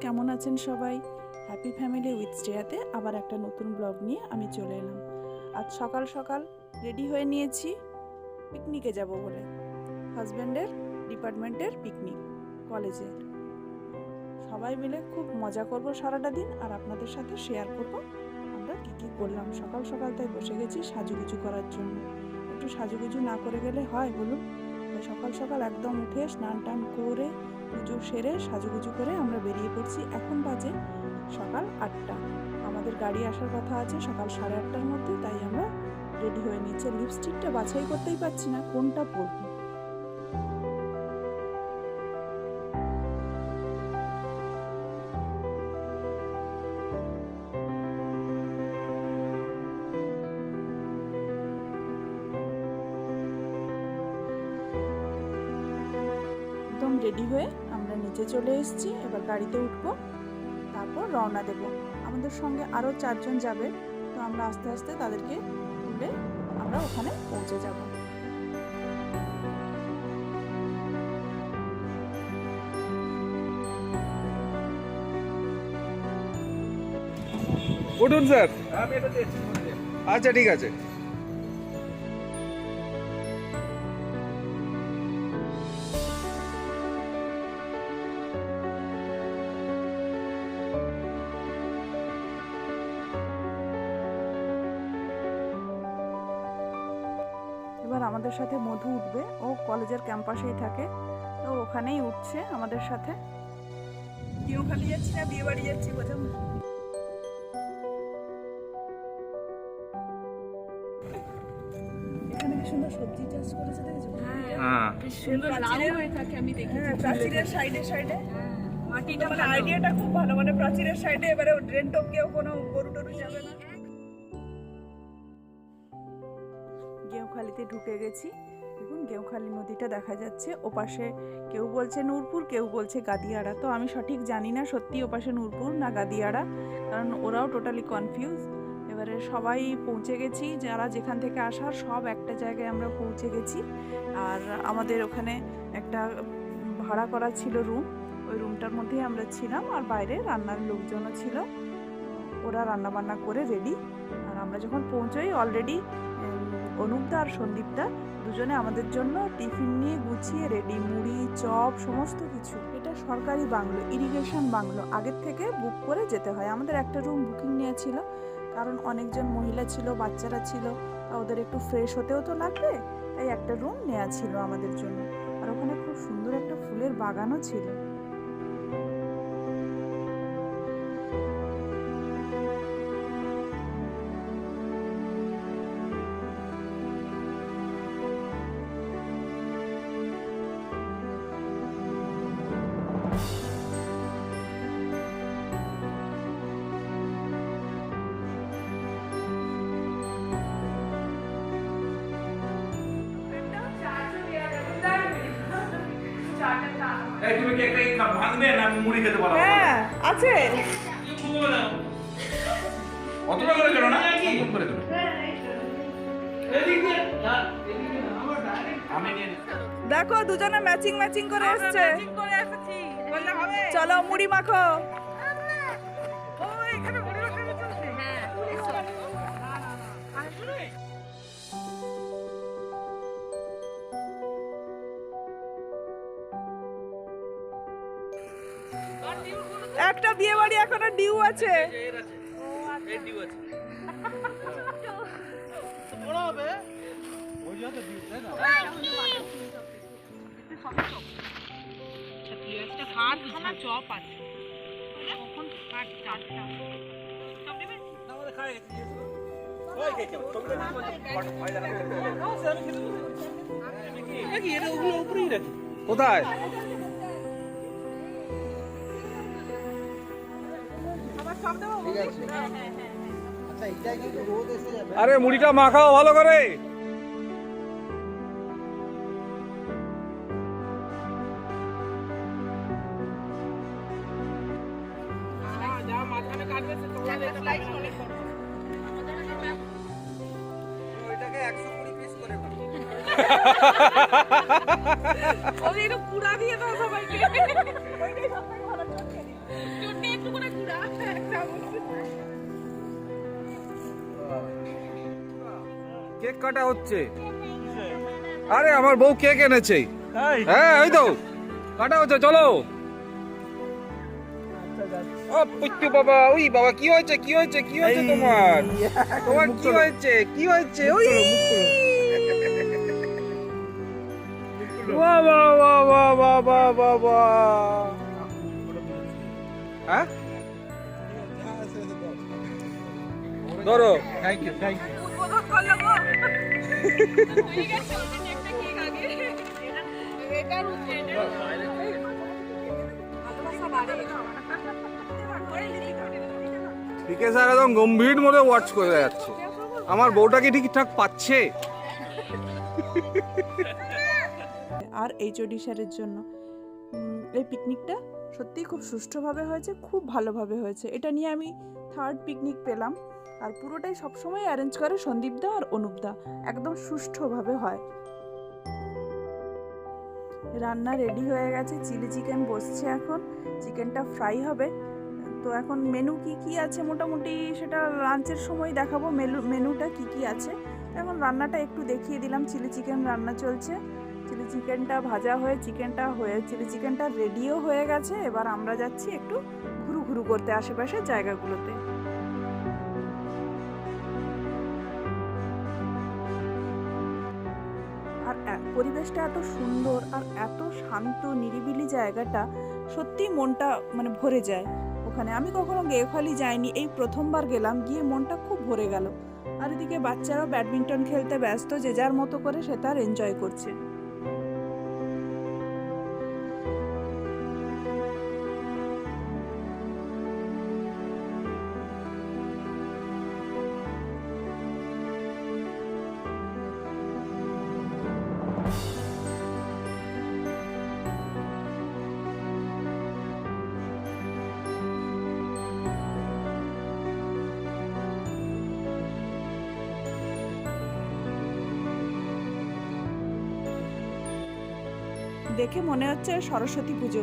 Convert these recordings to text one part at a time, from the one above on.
কেমন আছেন সবাই? হ্যাপি ফ্যামিলি উইথ স্টেয়াতে আবার একটা নতুন ব্লগ নিয়ে আমি চলে এলাম। আজ সকাল সকাল রেডি হয়ে নিয়েছি পিকনিকে যাব বলে। হাজব্যান্ডের ডিপার্টমেন্টের পিকনিক কলেজের সবাই মিলে খুব মজা করব সারাটা দিন আর আপনাদের সাথে শেয়ার করব আমরা কী কী করলাম। সকাল সকাল তাই বসে গেছি সাজুগুজু করার জন্য। একটু সাজুগুজু না করে গেলে হয় বলুন? তাই সকাল সকাল একদম উঠে স্নান টান করে পুজো সেরে সাজুগুজু করে আমরা বেরিয়ে পড়ছি। এখন বাজে সকাল আটটা। আমাদের গাড়ি আসার কথা আছে সকাল সাড়ে আটটার মধ্যে, তাই আমরা রেডি হয়ে নিচ্ছে লিপস্টিকটা বাছাই করতেই পারছি না, কোনটা পরবো? রেডি হয়ে আমরা নিচে চলে এসেছি, এবার গাড়িতে উঠবো, তারপর রওনা দেব। আমাদের সঙ্গে আরও চারজন যাবে, তো আমরা আস্তে আস্তে তাদেরকে তুলে আমরা ওখানে পৌঁছে যাব। উঠুন স্যার। আচ্ছা ঠিক আছে। আমাদের সাথে মধু উঠবে। ও কলেজের ক্যাম্পাসেই থাকে। তো ওখানেই উঠছে আমাদের সাথে। কেউ খালি যাচ্ছি না বিয়ে বাড়ি যাচ্ছি সুন্দর সবজি চাষ করেছে দেখেছ? হ্যাঁ। সুন্দর লাউ হয়ে থাকে আমি দেখি প্রাচীরের সাইডে সাইডে। মাটিটা মানে আইডিয়াটা খুব ভালো মানে প্রাচীরের সাইডে এবারে ড্রেন টপকেও কোনো গরু টরু যাবে না। গেউখালিতে ঢুকে গেছি। দেখুন, গেউখালি নদীটা দেখা যাচ্ছে। ওপাশে কেউ বলছে নূরপুর, কেউ বলছে গাদিয়াড়া তো আমি সঠিক জানি না সত্যি ওপাশে নূরপুর না গাদিয়াড়া কারণ ওরাও টোটালি কনফিউজ এবারে সবাই পৌঁছে গেছি। যারা যেখান থেকে আসার, সব একটা জায়গায় আমরা পৌঁছে গেছি। আর আমাদের ওখানে একটা ভাড়া করা ছিল রুম ওই রুমটার মধ্যেই আমরা ছিলাম আর বাইরে রান্নার লোকজনও ছিল। ওরা রান্না বান্না করে রেডি আর আমরা যখন পৌঁছোই অলরেডি অনুপদা আর সন্দীপদা দুজনে আমাদের জন্য টিফিন নিয়ে গুছিয়ে রেডি মুড়ি, চপ, সমস্ত কিছু। এটা সরকারি বাংলো ইরিগেশন বাংলো। আগের থেকে বুক করে যেতে হয়। আমাদের একটা রুম বুকিং নেওয়া ছিল কারণ অনেকজন মহিলা ছিল, বাচ্চারা ছিল ওদের একটু ফ্রেশ হতেও তো লাগবে, তাই একটা রুম নেওয়া ছিল আমাদের জন্য। আর ওখানে খুব সুন্দর একটা ফুলের বাগানও ছিল। এই তুমি কি একটা ভাঙবে না আমি মুড়ি খেতে পারব হ্যাঁ আছে। অতটা করে কেন না? কি? করে দেবে। দেখো দুজনে ম্যাচিং ম্যাচিং করে এসছে। চলো মুড়ি মাখো। একটা বিয়ে বাড়ি এখনও ডিউ আছে। কোথায়? আরে মুড়িটা মাখাও ভালো করে। পুরা দিয়ে দাও সবাইকে। কাটা হচ্ছে। আরে আমার বউ কে কেনেছে হ্যাঁ ওই তো। কাটা হচ্ছে চলো। ও পুচ্চু বাবা ওই বাবা কি হয়েছে কি হয়েছে কি হয়েছে তোমার? তোমার কি হয়েছে কি হয়েছে? ওই বাবা বাবা বাবা বাবা হ্যাঁ? ধরো। থ্যাংক ইউ থ্যাংক ইউ উদ্বোধন করল পিকে স্যার একদম গম্ভীর মধ্যে ওয়াচ করে যাচ্ছে। আমার বউটা কি ঠিকঠাক পাচ্ছে? আর এইচওডি স্যারের জন্য এই পিকনিকটা সত্যিই খুব সুষ্ঠুভাবে হয়েছে খুব ভালোভাবে হয়েছে। এটা নিয়ে আমি থার্ড পিকনিক পেলাম। আর পুরোটাই সবসময় অ্যারেঞ্জ করে সন্দীপদা আর অনুপদা। একদম সুষ্ঠুভাবে হয়। রান্না রেডি হয়ে গেছে চিলি চিকেন বসছে এখন। চিকেনটা ফ্রাই হবে। তো এখন মেনু কি কি আছে মোটামুটি সেটা লাঞ্চের সময় দেখাবো। মেনু মেনুটা কি কি আছে? এখন রান্নাটা একটু দেখিয়ে দিলাম। চিলি চিকেন রান্না চলছে। চিলি চিকেনটা ভাজা হয়ে চিকেনটা হয়ে চিলি চিকেনটা রেডিও হয়ে গেছে। এবার আমরা যাচ্ছি একটু ঘুরু ঘুরু করতে আশেপাশের জায়গাগুলোতে। পরিবেশটা এত সুন্দর আর এত শান্ত, নিরিবিলি জায়গাটা সত্যি মনটা মানে ভরে যায় ওখানে। আমি কখনো গেফালি যাইনি, এই প্রথমবার গেলাম, গিয়ে মনটা খুব ভরে গেল। আর এদিকে বাচ্চারাও ব্যাডমিন্টন খেলতে ব্যস্ত, যে যার মতো করে সে তার এনজয় করছে। দেখে মনে হচ্ছে সরস্বতী পুজো।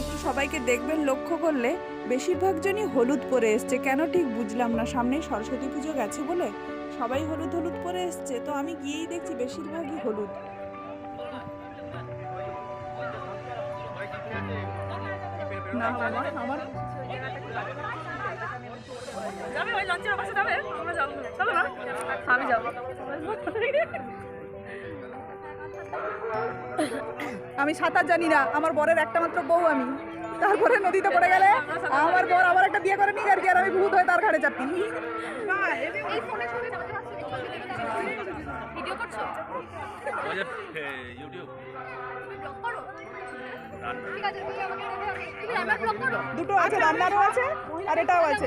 একটু সবাইকে দেখবেন লক্ষ্য করলে বেশিরভাগ জনই হলুদ পরে এসছে। কেন ঠিক বুঝলাম না সামনেই সরস্বতী পুজো গেছে বলে সবাই হলুদ হলুদ পরে এসছে তো আমি গিয়েই দেখছি বেশিরভাগই হলুদ। না বাবা আমার যাবে ওই লঞ্চের পাশে যাবে। আমরা যাব। চলো না আমি যাব। আমি সাঁতার জানি না আমার বরের একটা মাত্র বউ আমি। তারপরে নদীতে পড়ে গেলে আমার বর আবার একটা বিয়ে করে নিয়ে আর কি আর আমি ভূত হয়ে তার ঘাড়ে চাপি। দুটো আছে রান্নারও আছে আর এটাও আছে।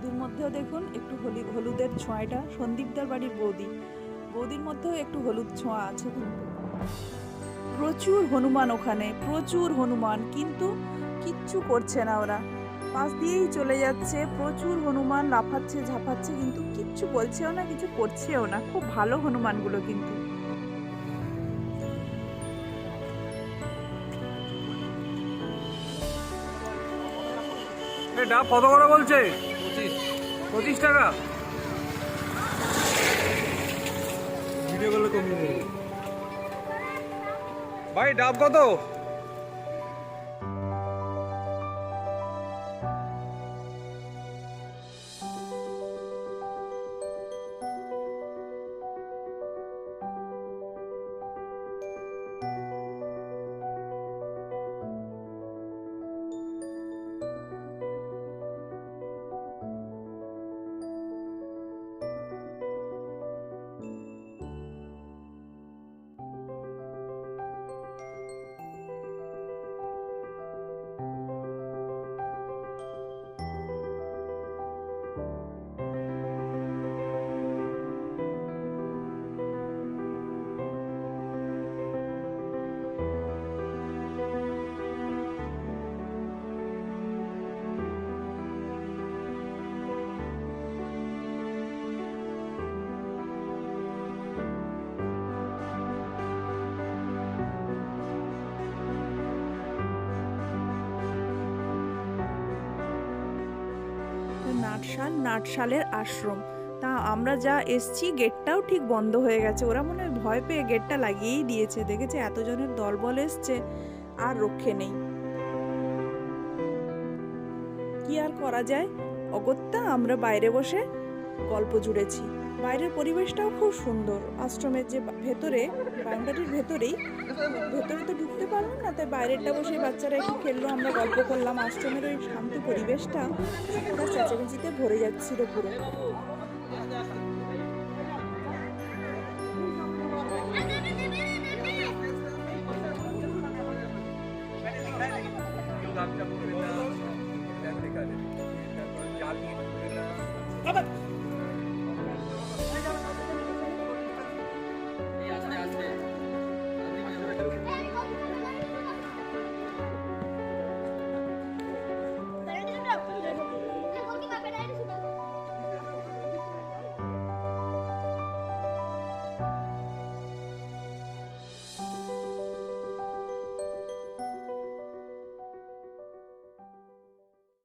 বৌদির মধ্যেও দেখুন একটু হলি হলুদের ছোঁয়াটা, সন্দীপদার বাড়ির বৌদি। বৌদির মধ্যেও একটু হলুদ ছোঁয়া আছে কিন্তু। প্রচুর হনুমান ওখানে, প্রচুর হনুমান, কিন্তু কিচ্ছু করছে না ওরা। পাশ দিয়েই চলে যাচ্ছে, প্রচুর হনুমান লাফাচ্ছে, ঝাঁপাচ্ছে, কিন্তু কিচ্ছু বলছেও না, কিছু করছেও না। খুব ভালো হনুমানগুলো কিন্তু। এ ডাব কত করে বলছে? পঁচিশ টাকা। ভিডিও করলে কমিয়ে দেবে। ভাই ডাব কত? নাটশাল নাটশালের আশ্রম। তা আমরা যা এসছি, গেটটাও ঠিক বন্ধ হয়ে গেছে। ওরা মনে হয় ভয় পেয়ে গেটটা লাগিয়েই দিয়েছে। দেখেছে এতজনের দলবল এসছে, আর রক্ষে নেই। কি আর করা যায়? অগত্যা আমরা বাইরে বসে গল্প জুড়েছি। বাইরের পরিবেশটাও খুব সুন্দর। আশ্রমের যে ভেতরে বাউন্ডারির ভেতরেই, ভেতরে তো ঢুকতে পারলাম না, তাই বাইরেরটা বসে বাচ্চারা একটু খেললো, আমরা গল্প করলাম। আশ্রমের ওই শান্ত পরিবেশটা পুরো চেঁচামেচিতে ভরে যাচ্ছিল পুরো।